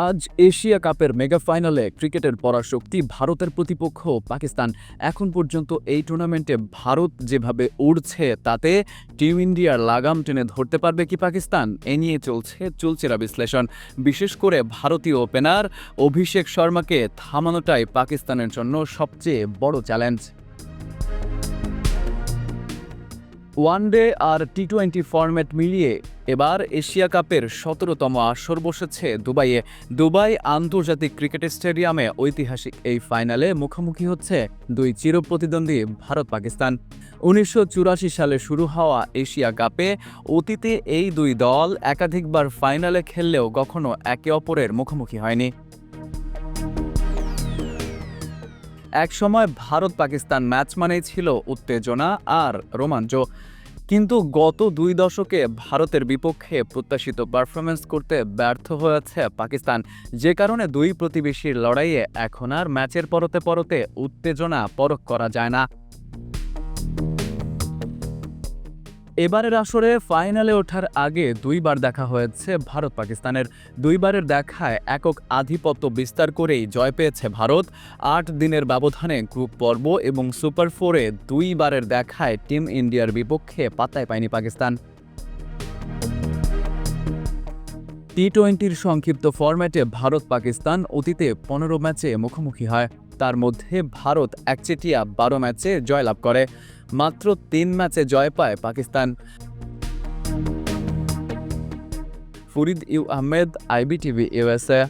আজ এশিয়া কাপের মেগা ফাইনালে ক্রিকেটের পরাশক্তি ভারতের প্রতিপক্ষ পাকিস্তান। এখন পর্যন্ত এই টুর্নামেন্টে ভারত যেভাবে উড়ছে, তাতে টিম ইন্ডিয়ার লাগাম টেনে ধরতে পারবে কি পাকিস্তান? এ নিয়ে চলছে চুলচেরা বিশ্লেষণ। বিশেষ করে ভারতীয় ওপেনার অভিষেক শর্মাকে থামানোটাই পাকিস্তানের জন্য সবচেয়ে বড় চ্যালেঞ্জ। ওয়ানডে আর টি টোয়েন্টি ফরম্যাট মিলিয়ে এবার এশিয়া কাপের সতেরোতম আসর বসেছে দুবাইয়ে দুবাই আন্তর্জাতিক ক্রিকেট স্টেডিয়ামে ঐতিহাসিক এই ফাইনালে মুখোমুখি হচ্ছে দুই চিরপ্রতিদ্বন্দ্বী ভারত পাকিস্তান। উনিশশো চুরাশি সালে শুরু হওয়া এশিয়া কাপে অতীতে এই দুই দল একাধিকবার ফাইনালে খেললেও কখনো একে অপরের মুখোমুখি হয়নি। একসময় ভারত পাকিস্তান ম্যাচ মানেই ছিল উত্তেজনা আর রোমাঞ্চ। কিন্তু গত দুই দশকে ভারতের বিপক্ষে প্রত্যাশিত পারফরমেন্স করতে ব্যর্থ হয়েছে পাকিস্তান। যে কারণে দুই প্রতিবেশীর লড়াইয়ে এখন আর ম্যাচের পরতে পরতে উত্তেজনা পরখ করা যায় না। এবারের আসরে ফাইনালে ওঠার আগে দুইবার দেখা হয়েছে ভারত পাকিস্তানের। দুইবারের দেখায় একক আধিপত্য বিস্তার করেই জয় পেয়েছে ভারত। আট দিনের ব্যবধানে গ্রুপ পর্ব এবং সুপার ফোরে দুইবারের দেখায় টিম ইন্ডিয়ার বিপক্ষে পাতায় পায়নি পাকিস্তান। টি টোয়েন্টির সংক্ষিপ্ত ফরম্যাটে ভারত পাকিস্তান অতীতে পনেরো ম্যাচে মুখোমুখি হয়। তার মধ্যে ভারত একচেটিয়া বারো ম্যাচে জয়লাভ করে। মাত্র তিন ম্যাচে জয় পায় Pakistan. Farid U Ahmed IBTV USA